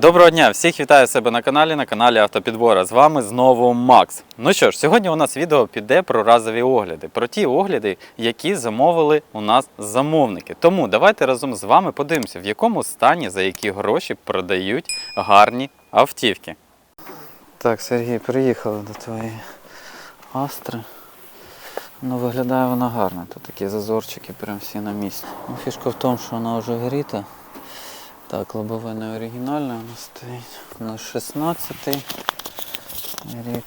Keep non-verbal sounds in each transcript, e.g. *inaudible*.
Доброго дня! Всіх вітаю себе на каналі, на каналі Автопідбора. З вами знову Макс. Ну що ж, сьогодні у нас відео піде про разові огляди, про ті огляди, які замовили у нас замовники. Тому давайте разом з вами подивимося, в якому стані за які гроші продають гарні автівки. Так, Сергій, приїхали до твоєї Астри. Ну, виглядає вона гарно. Тут такі зазорчики прям всі на місці. Ну, фішка в тому, що вона вже гріта. Так, оригінальне у нас стоїть. У нас 16 рік.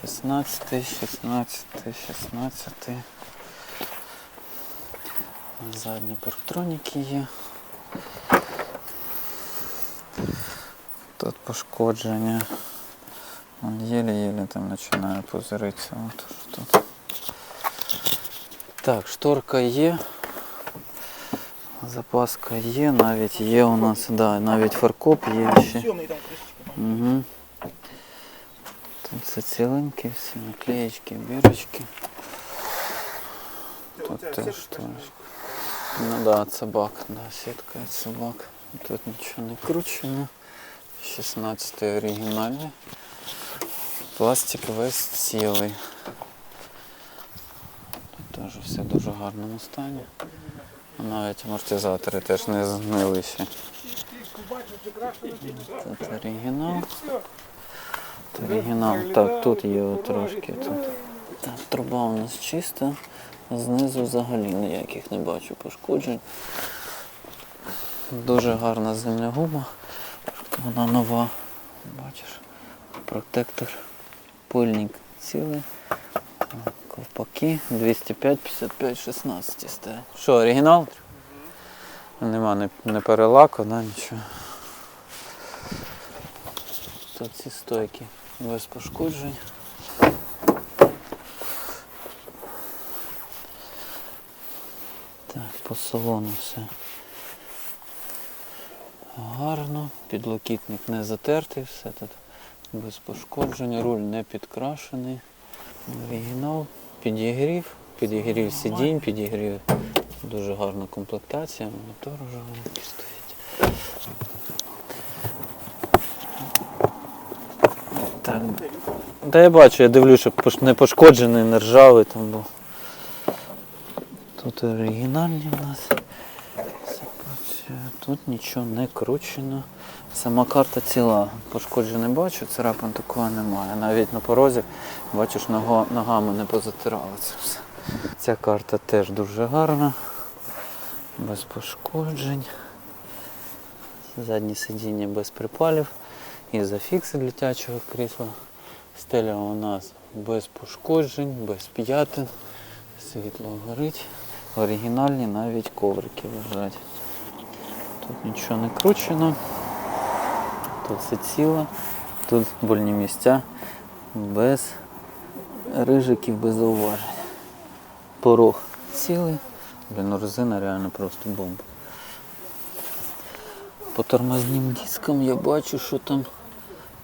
16, 16, 16. Задні парктроніки є. Тут пошкодження. Он єле-єле там починає позиритися. От що тут. Так, шторка є. Запаска є, навіть є у нас, да, навіть фаркоп є ще. Съемный там крышечка. Угу. Тут все ціленькі, всі наклеєчки, бірочки. Тут теж теж. Ну да, от собак, да, сітка від собак. Тут нічого не кручено. 16 оригінальний. Пластик весь цілий. Все в дуже гарному стані. Навіть амортизатори теж не згнили ще. Тут оригінал. Тут оригінал. Так, тут є трошки. Тут. Так, труба у нас чиста. Знизу взагалі ніяких не бачу пошкоджень. Дуже гарна зимня гума. Вона нова. Бачиш? Протектор. Пильник цілий. Ковпаки 205, 55, 16 стоять. Що, оригінал? Нема не, не перелаку, да, нічого. Тут ці стойки без пошкоджень. Так, по салону все гарно, підлокітник не затертий, все тут без пошкоджень, руль не підкрашений. Оригінал, підігрів, підігрів сидінь, підігрів. Дуже гарна комплектація, мотор вже стоїть. Так. Та я бачу, я дивлюся, що не пошкоджений, не ржавий там був. Тут оригінальні в нас. Тут нічого не кручено. Сама карта ціла. Пошкоджень не бачу, царапин такого немає. Навіть на порозі, бачиш, нога, ногами не позатирали це все. Ця карта теж дуже гарна, без пошкоджень. Заднє сидіння без припалів. І зафікси летячого крісла. Стеля у нас без пошкоджень, без п'ятин. Світло горить. Оригінальні навіть коврики лежать. Тут нічого не кручено. Тут все ціло. Тут больні місця без рижиків, без зауважень. Порог цілий. Блін, ну резина реально просто бомба. По тормозним дискам я бачу, що там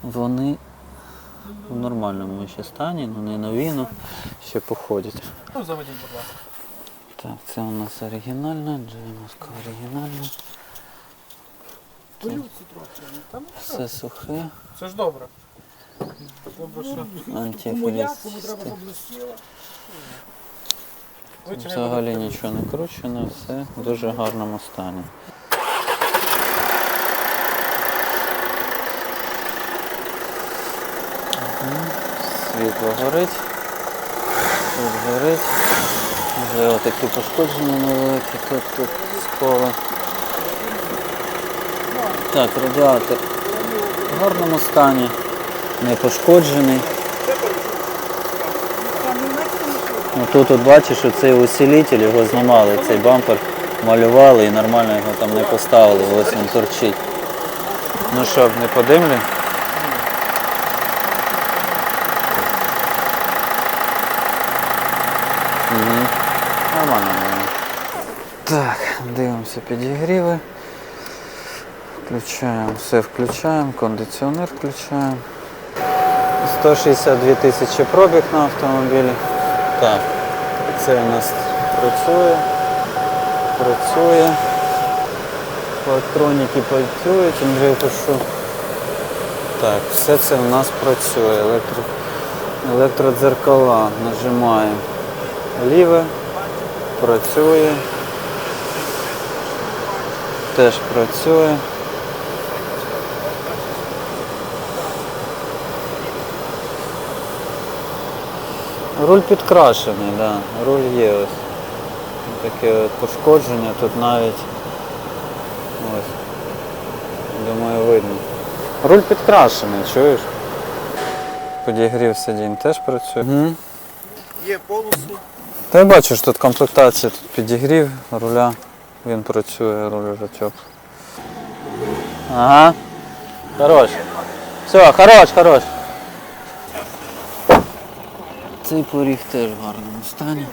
вони в нормальному ще стані, ну не нові, але ще походять. Ну, заводіть, будь ласка. Так, це у нас оригінальна, джемовська оригінальна. Пилюці трохи. Там Все сухе, це ж добре. Добре, що кому треба. Взагалі нічого не кручено, все в дуже гарному стані. Світло горить, тут горить. Вже отакі пошкодження невеликі, тут тут сколи. Так, радіатор в гарному стані, не пошкоджений. Ну, тут от бачиш, оцей усилитель, його знімали, цей бампер малювали і нормально його там не поставили, ось він торчить. Ну що, не подимлю? Угу. Нормально. Так, дивимося підігріви. Включаємо, все включаємо, кондиціонер включаємо. 162 тисячі пробіг на автомобілі. Так, це у нас працює. працює. Електроніки працюють, Андрій пишу. Так, все це у нас працює. Електро... Електродзеркала. Нажимаємо. Ліве. Працює. Теж працює. Руль підкрашений, да. руль є ось. Таке от пошкодження тут навіть. Ось. Думаю, видно. Руль підкрашений, чуєш? Підігрів сидінь теж працює. Угу. Є полосу. Та я бачу, що тут комплектація, тут підігрів руля, він працює, руль рачок. Ага. Хорош. Все, хорош, хорош. Цей поріг теж в гарному стані.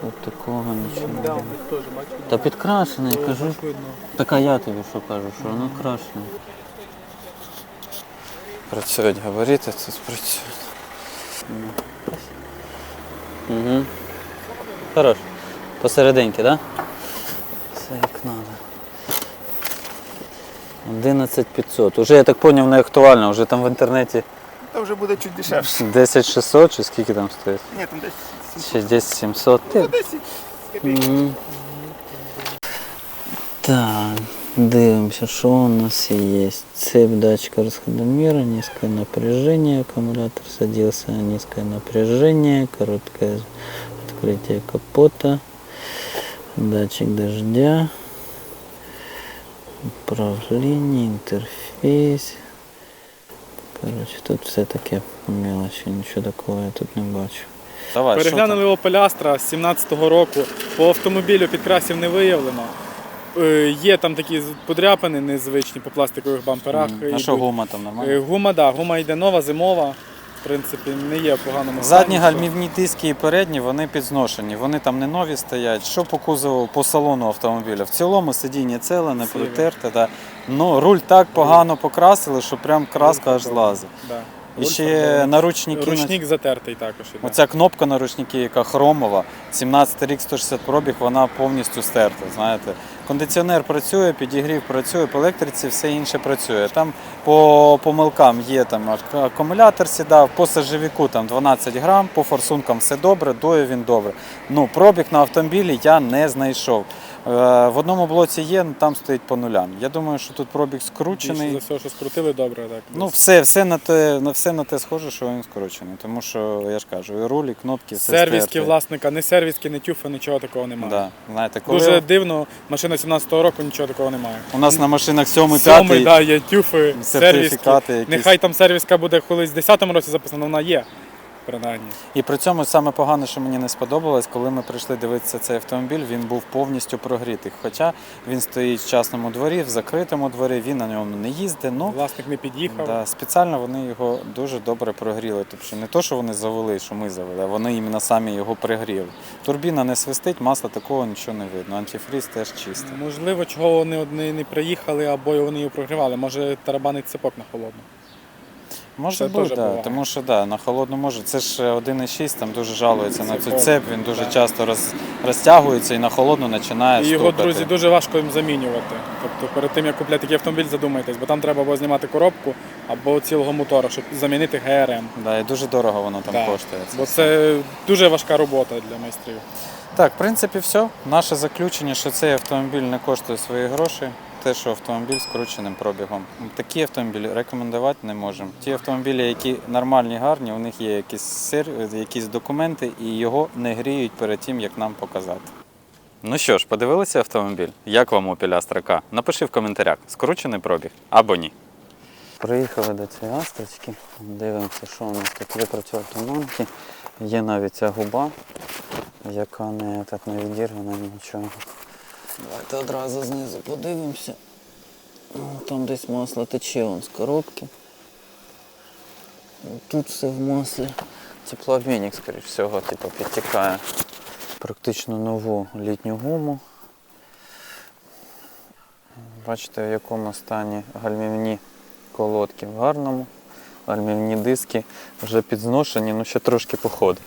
Тут такого нічого немає. Та підкрашений, кажу. Видно. Так а я тобі що кажу, що воно крашене. Працюють габарити, тут працюють. Угу. Хорош. Посерединки, так? Да? Все як треба. 11500. Уже я так зрозумів, не актуально, вже там в інтернеті Та вже буде чуть дешевше. 10600 чи скільки там стоїть? Ні, там десь Чи 10700. Ти 10 Мгм. Так, дивимося, що у нас є. Цепь датчика расходомера, низкое напряжение, аккумулятор садился, низкое напряжение, короткое открытие капота, датчик дождя, управление, интерфейс. Короче, тут все таке мелочі, нічого такого я тут не бачу. Давай, Переглянули опелястра з 17-го року. По автомобілю підкрасів не виявлено. Е, Є там такі подряпини незвичні по пластикових бамперах. А що Йдуть. гума там Е, нормально? Гума, да, гума йде нова, зимова. В принципі, не є в поганому Задні стані. гальмівні диски і передні вони підзношені, вони там не нові стоять. Що по кузову, по салону автомобіля? В цілому сидіння ціле, не протерте. Да. Ну, руль так погано покрасили, що прям краска аж злазить. Да. І ще наручники. Ручник затертий також. Іде. Оця кнопка на ручники, яка хромова, 17 рік 160 пробіг, вона повністю стерта. Знаєте, кондиціонер працює, підігрів працює, по електриці все інше працює. Там по помилкам є там акумулятор сідав, по сажевіку там 12 грам, по форсункам все добре, дою він добре. Ну, пробіг на автомобілі я не знайшов. Е, В одному блоці є, ну, там стоїть по нулям. Я думаю, що тут пробіг Більше скручений. за все, що скрутили добре. Так. Ну, все, все на те, на все на те схоже, що він скорочений. Тому що я ж кажу, і руль, і кнопки, все Сервіски власника, не сервіски, не тюфи, нічого такого немає. Да. Знаєте, коли Дуже дивно, машина 17-го року нічого такого немає. у нас на машинах 7 Сьомий, 5 да, є тюфи, сервіски. якісь. Нехай там сервіска буде колись в 10-му році записана, вона є. Принаймні. І при цьому саме погане, що мені не сподобалось, коли ми прийшли дивитися цей автомобіль, він був повністю прогрітий. Хоча він стоїть в частному дворі, в закритому дворі, він на ньому не їздить. Ну, Власник не під'їхав. Да, спеціально вони його дуже добре прогріли. Тобто не то, що вони завели, що ми завели, а вони іменно самі його пригріли. Турбіна не свистить, масла такого нічого не видно. Антифріз теж чистий. Можливо, чого вони не приїхали, або вони його прогрівали. Може тарабанить цепок на холодну. Може Це бути, да, тому що да, на холодну може. Це ж 1,6, там дуже жалується на цю цеп, він дуже Да. часто роз, розтягується і на холодну починає І його, стукати. друзі, дуже важко їм замінювати. Тобто перед тим, як купляти такий автомобіль, задумайтесь, бо там треба або знімати коробку, або цілого мотора, щоб замінити ГРМ. Да, і дуже дорого воно там Да. коштує. це Бо все. це дуже важка робота для майстрів. Так, в принципі, все. Наше заключення, що цей автомобіль не коштує свої гроші. Те, що автомобіль з скрученим пробігом. Такі автомобілі рекомендувати не можемо. Ті автомобілі, які нормальні, гарні, у них є якісь сер... якісь документи і його не гріють перед тим, як нам показати. Ну що ж, подивилися автомобіль? Як вам Astra K? Напиши в коментарях, скручений пробіг або ні. Приїхали до цієї астрочки, дивимося, що у нас тут є противотуманки. Є навіть ця губа, яка не так не відірвана нічого. Давайте одразу знизу подивимося. Там десь масло тече з коробки. Тут все в маслі. Теплообмінник, скоріш всього, типу, підтікає. Практично нову літню гуму. Бачите, в якому стані гальмівні колодки в гарному. Альмівні диски вже підзношені, ну ще трошки походить.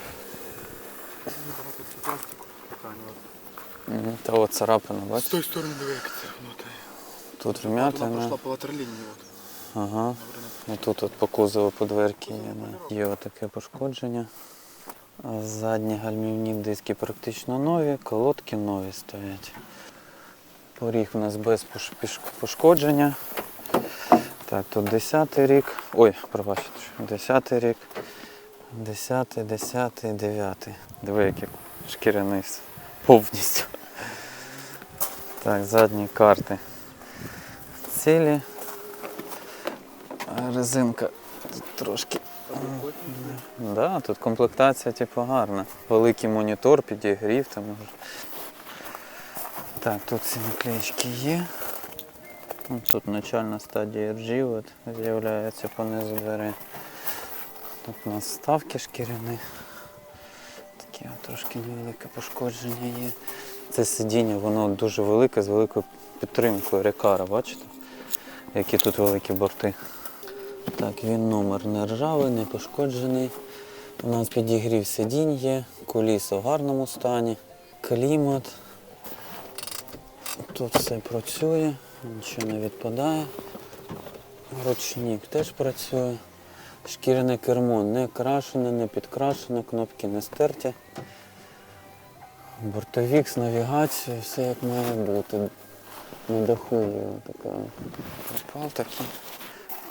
Та от царапина, З тої сторони диви, як це внутрі. Тут Вона пройшла по латерлінії. От. Ага. І тут от по кузову по дверці є, да. є отаке пошкодження. А Задні гальмівні диски практично нові, колодки нові стоять. Поріг у нас без пошкодження. Так, тут 10 рік. Ой, пробачте, 10 рік. 10, 10, 9. Диви, який шкіряний повністю. Так, задні карти. Цілі. Резинка тут трошки. Да, тут комплектація типу гарна. Великий монітор, підігрів там. Так, тут ці наклеїчки є. Ну, Тут начальна стадія RG от, з'являється понизу дверей. Тут у нас ставки шкіряні. Таке трошки невелике пошкодження є. Це сидіння, воно дуже велике, з великою підтримкою рекара, бачите? Які тут великі борти. Так, він номер не ржавий, не пошкоджений. У нас підігрів сидінь є, коліса в гарному стані, клімат. Тут все працює, нічого не відпадає. Ручник теж працює. Шкіряне кермо не крашене, не підкрашене, кнопки не стерті. Бортовік з навігацією, все як має бути. На даху є така пропал такий.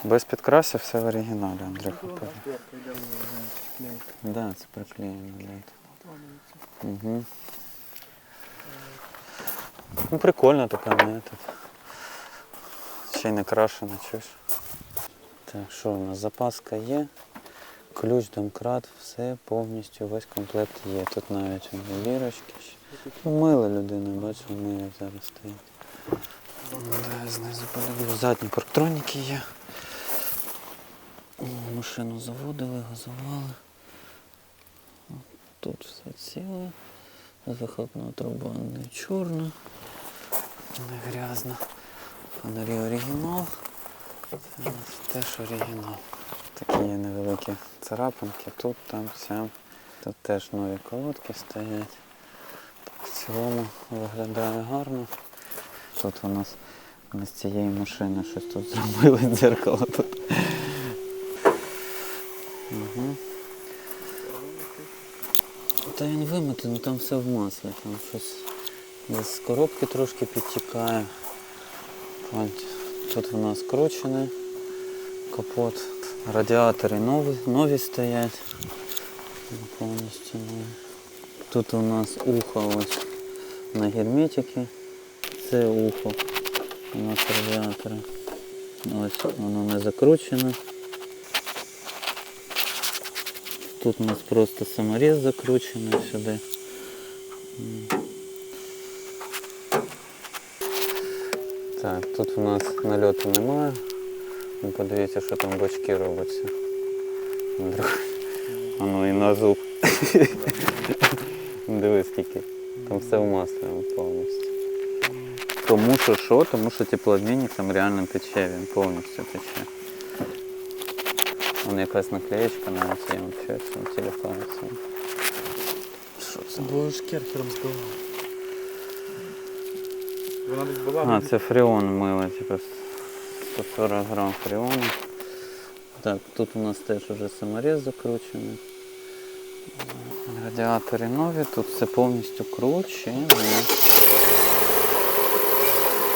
Без підкрасів все в оригіналі, Андрюха. Да, це приклеєно этого. Угу. Ну, прикольно така метод. Ще й не чуєш. Так, що у нас? Запаска є. Ключ, домкрат, все повністю, весь комплект є. Тут навіть ще. Ну, мила людина, бачу, мила зараз стоїть. Знизу подивлюсь. Задні парктроніки є. Машину заводили, газували. Тут все ціле. Вихлопна труба не чорна, не грязна. Фонарі оригінал. Це теж оригінал. Є невеликі царапинки, тут, там, сям. Тут теж нові колодки стоять. В цілому виглядає гарно. Тут у нас з цієї машини щось тут зробили *laughs* дзеркало тут. Угу. Та він вимитий, ну там все в маслі, там щось з коробки трошки підтікає. От, Тут у нас скручений капот. Радіатори нові, нові стоять. Повністю. Тут у нас ухо ось на герметики. Це ухо у нас радіатори. Ось воно не закручене. Тут у нас просто саморіз закручений сюди. Так, тут у нас нальоту немає. Ну, подивіться, що там бочки робиться. Воно і на зуб. *laughs* Дивись скільки. Там все в маслі повністю. Тому що що? Тому що теплообмінник там реально тече, він повністю тече. Вон якась наклеєчка в цьому цьому. Що це? Бо ж керхером збивав. Вона десь була. А, це фреон мило, типу 140 грам фреону. Так, тут у нас теж вже саморез закручений. Радіатори нові, тут все повністю кручене.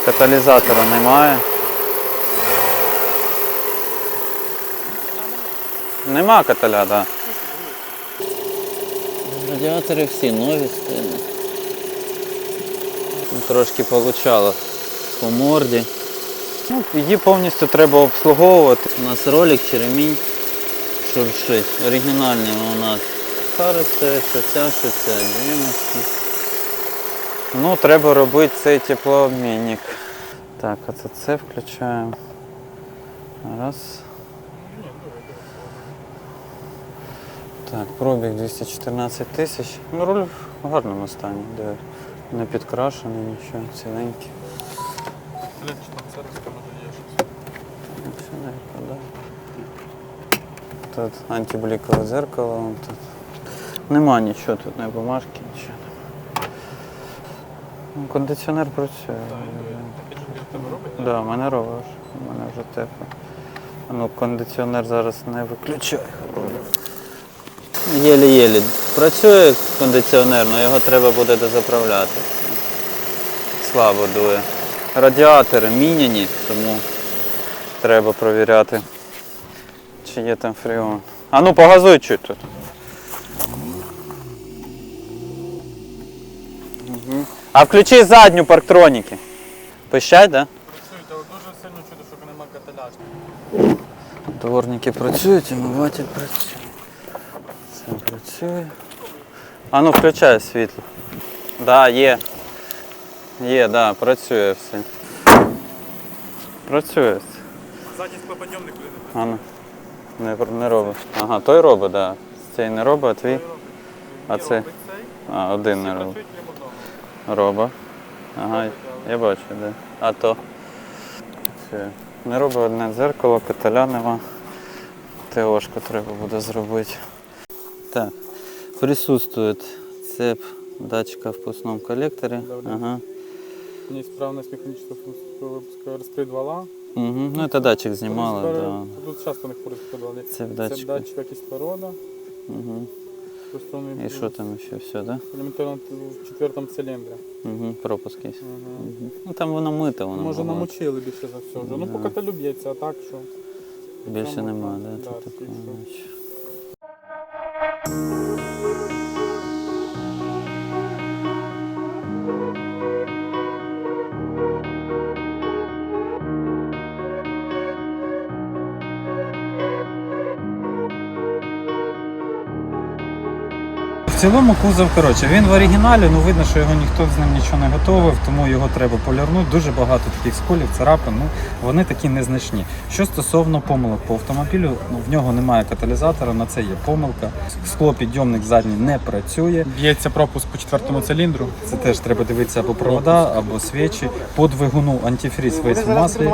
Каталізатора немає. Нема каталя, так. Да. Радіатори всі нові стоять. Ну, Трошки получало по морді. Ну, її повністю треба обслуговувати. У нас ролик чи ремінь шуршить. Оригінальний у нас Харрисе, що ця, що ця, дивимося. Ну, треба робити цей теплообмінник. Так, а це це включаємо. Раз. Так, пробіг 214 тисяч. Ну, руль в гарному стані, де не підкрашений, нічого, ціленький. Не відпадає. Тут антиблікове зеркало. вон Тут. Нема нічого тут, не бумажки, нічого. Ну, Кондиціонер працює. Да, в мене робиш. У мене вже тепло. Ну, кондиціонер зараз не виключай. Єлі-єлі. Працює кондиціонер, але його треба буде дозаправляти. Слабо дує. Радіатори міняні, тому треба провіряти, чи є там фріон. А ну погазуй чуть тут. А включи задню парктроніки. Пищать. Да? Працюють, але дуже сильно чудо, що немає каталяшки. Дворники працюють, омиватель працює. Все працює. А ну включай світло. Да, є. Є, да, працює все. Працює. Задній склоподйомник буде А ну. Не, не робить. Ага, той робить, так. Да. Цей не робить, а твій? А це? А, один не робить. Робить. Ага, я бачу, де. А то. Працює. Не робить одне дзеркало, каталя нема. ТОшку треба буде зробити. Так. Присутствует цеп датчика в пускном коллекторе. Давление. Ага. Неисправность механического выпуска распредвала. Угу. Ну это датчик знімали, Тут да. Тут часто не распредвали. Це в Це датчику. датчика кислорода. Угу. двусторонний І що там ще все, да? Элементарно в четвертому циліндрі. Угу. Пропуск є. Угу. Угу. Ну там воно мите, воно. Може було. намочили більше за все вже. Ну поки та б'ється, а так що. Більше нема, да? да, Тут такого, що. В цілому кузов, коротше, він в оригіналі, ну видно, що його ніхто з ним нічого не готовив, тому його треба полірнути. Дуже багато таких сколів, царапин, ну вони такі незначні. Що стосовно помилок по автомобілю, ну в нього немає каталізатора, на це є помилка. Склопідйомник задній не працює. Б'ється пропуск по четвертому циліндру. Це теж треба дивитися або провода, або свічі. По двигуну антифріз весь в маслі.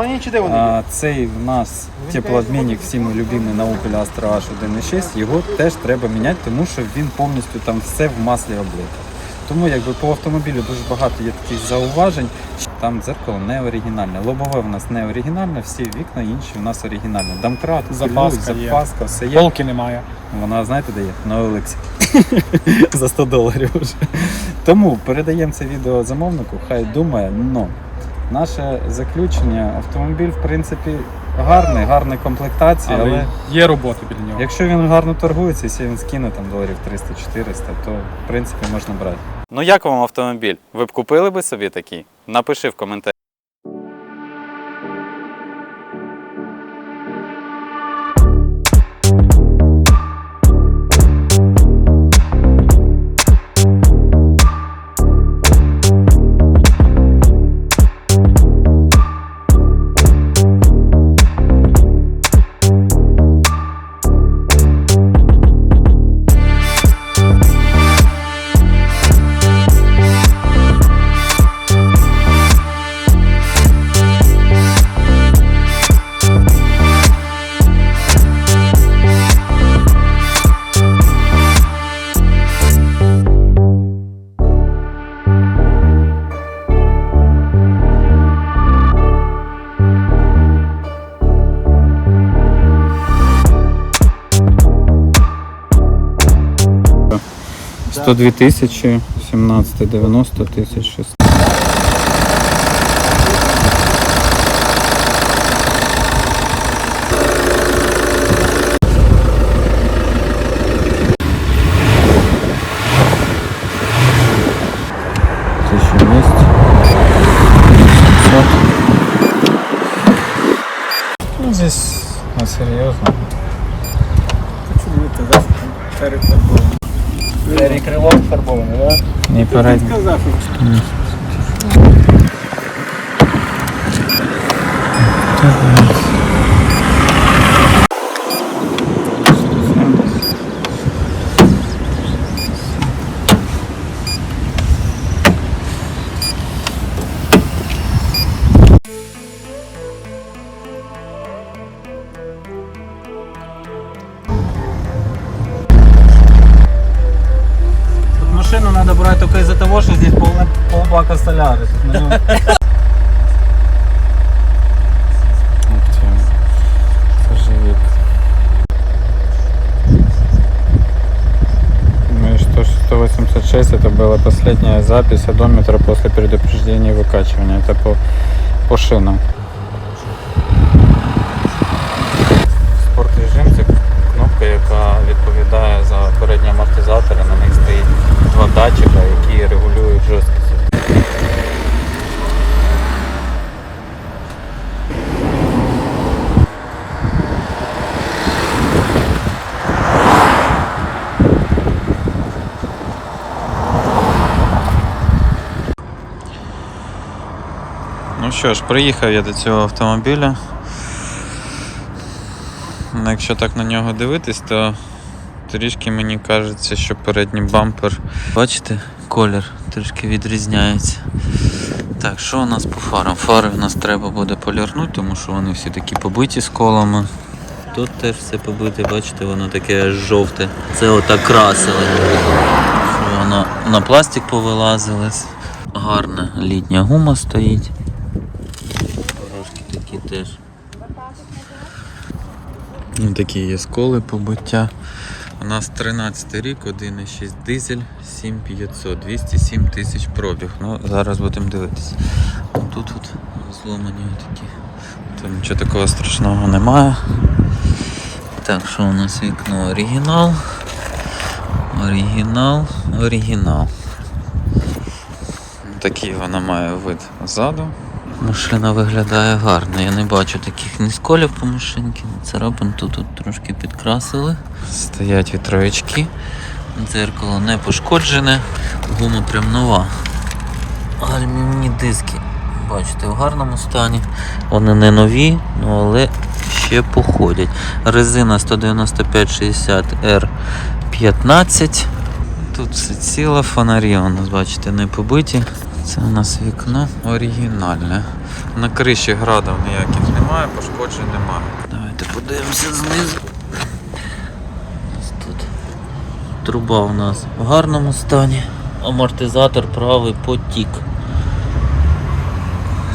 А, цей в нас теплообмінник, всі ми любимий на Opel Astra H1.6, його теж треба міняти, тому що він повністю там все в маслі облите. Тому якби по автомобілю дуже багато є таких зауважень. Там дзеркало не оригінальне. Лобове в нас не оригінальне, всі вікна інші у нас оригінальні. Домкрат, Запаска запаска, все є. Полки немає. Вона знаєте, де є? На Олексі. *laughs* За 100 доларів вже. Тому передаємо це відео замовнику, хай думає, но наше заключення, автомобіль, в принципі, гарний, гарна комплектація, але, Але є робота біля нього. якщо він гарно торгується, якщо він скине там доларів 300-400, то в принципі можна брати. Ну як вам автомобіль? Ви б купили би собі такий? Напиши в коментарі. 102 тисячі, 17, 90 тисяч 600. попередньо. Так, одометра после предупреждения выкачивания. Это по, по шинам. Спорт режим це кнопка, яка відповідає за передні амортизатори. На них стоїть два датчика, які регулюють жорсткість. Ну що ж, приїхав я до цього автомобіля. Ну, Якщо так на нього дивитись, то трішки мені кажеться, що передній бампер. Бачите, колір трішки відрізняється. Так, що у нас по фарам? Фари у нас треба буде полірнути, тому що вони всі такі побиті сколами. Тут теж все побите, бачите, воно таке жовте. Це отак красили. Воно на пластик повилазилось. Гарна літня гума стоїть. Порожки такі теж. Ну, такі є сколи побиття. У нас 13 рік, 1,6 дизель, 7500, 207 тисяч пробіг. Ну, зараз будемо дивитися. Тут от зломані такі. Там нічого такого страшного немає. Так, що у нас вікно оригінал. Оригінал, оригінал. Такий вона має вид ззаду. Машина виглядає гарно. Я не бачу таких ні сколів по машинці, ні царапин. Тут, тут трошки підкрасили. Стоять вітровички. Дзеркало не пошкоджене. Гума прям нова. Алюмінні диски. Бачите, в гарному стані. Вони не нові, ну, але ще походять. Резина 195-60 R15. Тут все ціле, фонарі у нас, бачите, не побиті. Це у нас вікно оригінальне. На криші градів ніяких немає, пошкоджень немає. Давайте подивимося знизу. Тут труба у нас в гарному стані. Амортизатор правий потік.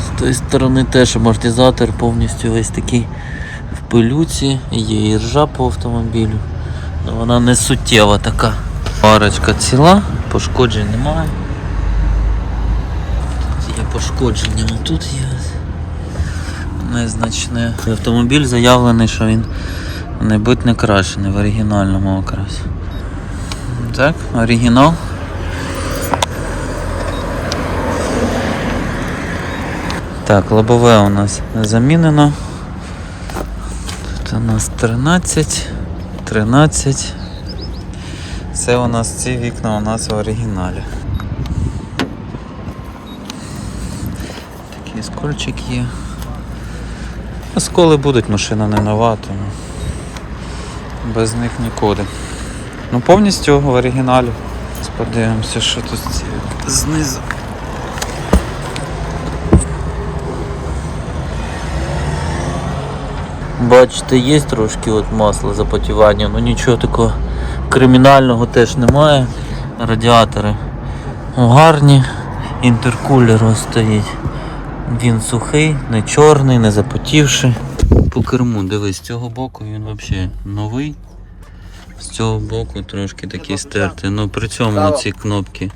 З тої сторони теж амортизатор повністю весь такий в пилюці, є і ржа по автомобілю. Ну, Вона не суттєва така. Парочка ціла, пошкоджень немає. Є пошкодження, а тут є незначне. Автомобіль заявлений, що він не бит не крашений в оригінальному окрасі. Так, оригінал. Так, лобове у нас замінено. Тут у нас 13, 13. Це у нас ці вікна у нас в оригіналі. Такий скольчик є. Сколи будуть, машина не нова, тому без них нікуди. Ну повністю в оригіналі. Подивимося, що тут знизу. Бачите, є трошки от масла запотівання, ну нічого такого кримінального теж немає. Радіатори гарні, інтеркулер стоїть. Він сухий, не чорний, не запотівший. По керму, дивись, з цього боку він взагалі новий. З цього боку трошки такий стертий. Ну при цьому ці кнопки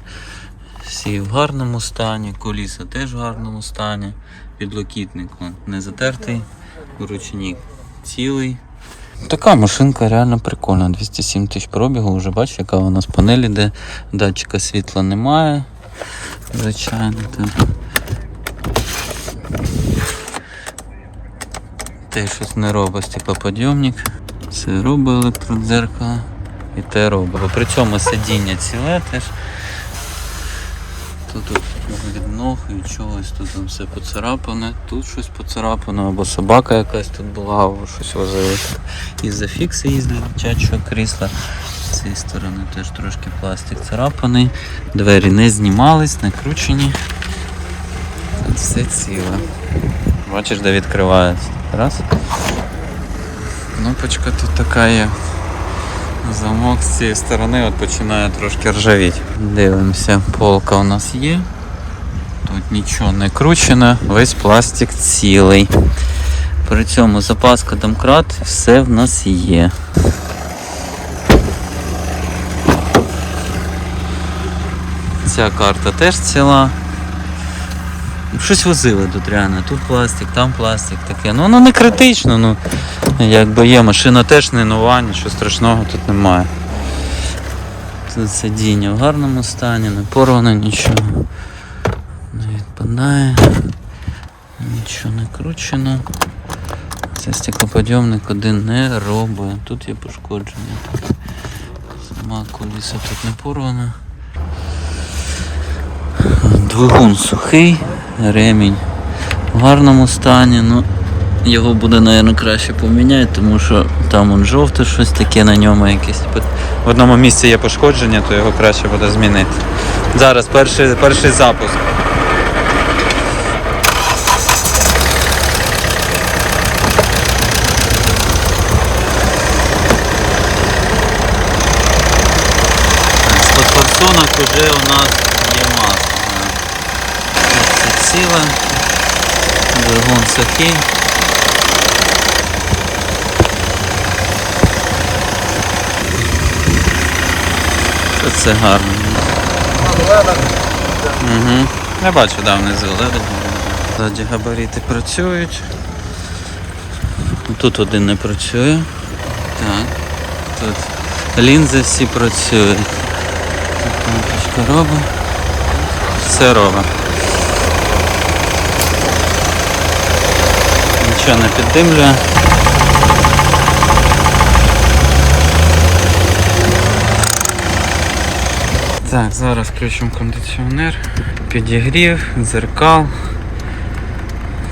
всі в гарному стані, коліса теж в гарному стані. Підлокітник он, не затертий, ручник цілий. Така машинка реально прикольна. 207 тисяч пробігу, вже бачиш, яка вона з панелі, де датчика світла немає. Звичайно, так. Те щось не робить, підйомник. Це робить електродзеркало. І те робить. При цьому сидіння ціле теж. Тут от від ног і чогось тут там все поцарапане, тут щось поцарапано, або собака якась тут була, або щось возили. І зафікси для дитячого крісла. З цієї сторони теж трошки пластик царапаний. Двері не знімались, не кручені. Тут все ціле. Бачиш, де відкривається. Раз. Кнопочка тут така. Замок з цієї сторони от починає трошки ржавіти. Дивимося, полка у нас є. Тут нічого не кручено, весь пластик цілий. При цьому запаска домкрат, все в нас є. Ця карта теж ціла. Щось возили тут реально. Тут пластик, там пластик таке. Ну воно не критично, ну якби є. Машина теж не нова, нічого страшного тут немає. Тут сидіння в гарному стані, не порвано нічого. Не відпадає. Нічого не кручено. Це стеклоподйомник один не робить. Тут є пошкодження. Сама коліса тут не порвана. Двигун сухий, ремінь в гарному стані. Ну, його буде, мабуть, краще поміняти, тому що там он жовте щось таке на ньому якесь. В одному місці є пошкодження, то його краще буде змінити. Зараз перший, перший запуск. З-под форсунок вже у нас. Тут ціле. Двигун сухий. Це гарно. Угу. Я бачу, да, внизу леди. Ззаді габарити працюють. Тут один не працює. Так. Тут лінзи всі працюють. Тут робить. Все робить. Нічого не піддимлює. Так, зараз включимо кондиціонер, підігрів, дзеркал.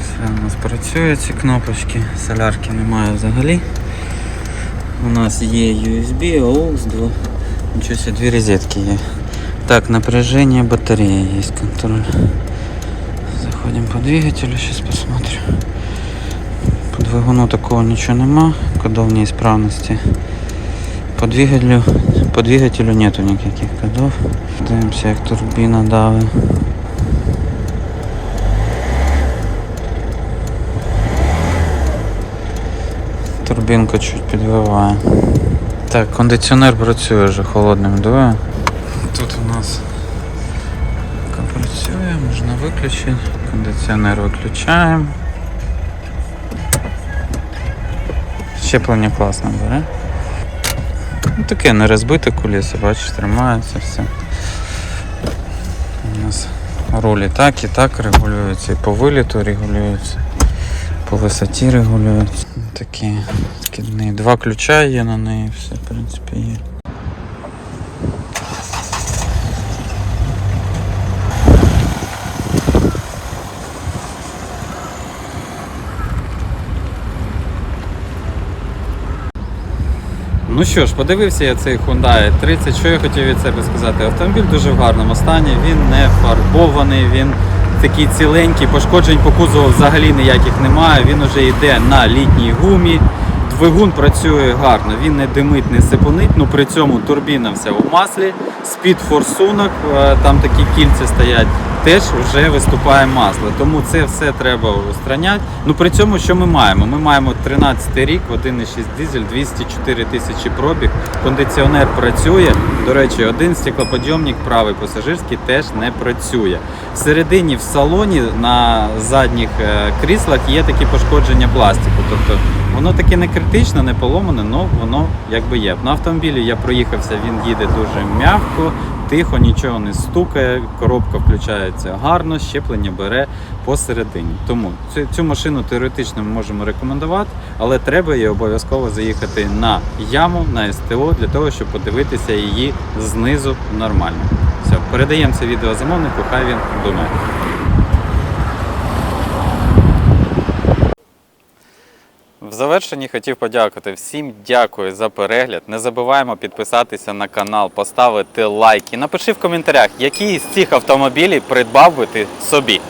Все у нас працює ці кнопочки, солярки немає взагалі. У нас є USB, AUX. Нічого себе, дві розетки є. Так, напряжение батареи есть контроль. Заходим по двигателю, сейчас посмотрим. Двигуну такого ничего нема, кодов неисправности. По двигателю, по двигателю нету никаких кодов. Дивимося, як турбіна дави. Турбінка чуть підвиває. Так, кондиціонер працює вже холодним дує. Тут у нас працює, можна виключити. Кондиціонер виключаємо. Щеплення класно бере. Ну, таке не розбите куліса, бачиш, тримається все. У нас ролі так і так регулюються, і по виліту регулюються, по висоті регулюються. Такі скидні. Два ключа є на неї, все, в принципі, є. Ну що ж, подивився я цей Hyundai 30. Що я хотів від себе сказати? Автомобіль дуже в гарному стані, він не фарбований, він такий ціленький, пошкоджень по кузову взагалі ніяких немає. Він вже йде на літній гумі. Двигун працює гарно, він не димить, не сипонить, ну при цьому турбіна вся у маслі, з-під форсунок, е, там такі кільця стоять, теж вже виступає масло. Тому це все треба устраняти. Ну при цьому що ми маємо? Ми маємо 13 рік, 1,6 дизель, 204 тисячі пробіг, кондиціонер працює. До речі, один стеклоподйомник правий пасажирський теж не працює. Всередині в салоні на задніх е, кріслах є такі пошкодження пластику. Тобто воно таке не критично, не поломане, але воно якби є. На автомобілі я проїхався, він їде дуже м'яко, тихо, нічого не стукає, коробка включається гарно, щеплення бере посередині. Тому цю, цю машину теоретично ми можемо рекомендувати, але треба її обов'язково заїхати на яму, на СТО для того, щоб подивитися її знизу нормально. Все, передаємо це відео замовнику, хай він думає. В завершенні хотів подякувати всім. Дякую за перегляд. Не забуваємо підписатися на канал, поставити лайк і напиши в коментарях, який з цих автомобілів придбав би ти собі.